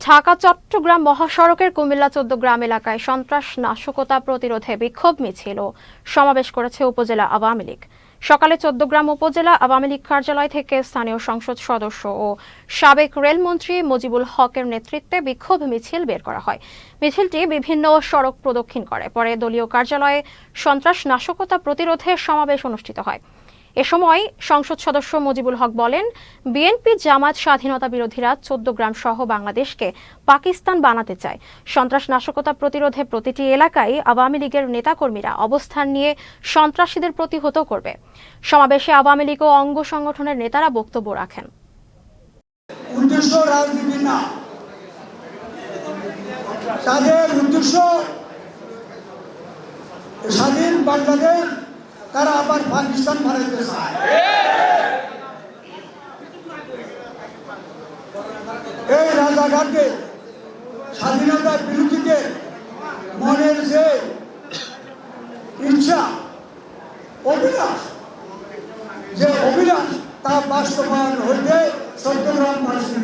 ঢাকা, চট্টগ্রাম মহাসড়কের কুমিল্লা, চোদ্দগ্রাম এলাকায় সন্ত্রাস, নাশকতা প্রতিরোধে বিক্ষোভ মিছিল। সমাবেশ করেছে উপজেলা আওয়ামী লীগ। সকালে চোদ্দগ্রাম উপজেলা আওয়ামী লীগ কার্যালয় থেকে স্থানীয় সংসদ সদস্য ও সাবেক রেলমন্ত্রী মুজিবুল হকের নেতৃত্বে বিক্ষোভ মিছিল বের করা হয়। মিছিলটি বিভিন্ন সড়ক প্রদক্ষিণ করে। পরে দলীয় কার্যালয়ে সন্ত্রাস, নাশকতা প্রতিরোধে সমাবেশ অনুষ্ঠিত হয়। এ সময় সংসদ সদস্য মুজিবুল হক বলেন, বিএনপি জামাত স্বাধীনতা বিরোধীরা চোদ্দ গ্রাম সহ বাংলাদেশকে পাকিস্তান বানাতে চায়। সন্ত্রাস নাশকতা প্রতিরোধে প্রতিটি এলাকায় আওয়ামী লীগের নেতাকর্মীরা অবস্থান নিয়ে সন্ত্রাসীদের প্রতিহত করবে। সমাবেশে আওয়ামী লীগ ও অঙ্গ সংগঠনের নেতারা বক্তব্য রাখেন। স্বাধীন বাংলাদেশ তারা আবার পাকিস্তান চায়। এই রাজাঘাটে স্বাধীনতার বিরোধীদের মনের যে ইচ্ছা, অভিলাষ, যে অভিলাষ তা বাস্তবায়ন হইতে চট্টগ্রাম মানুষের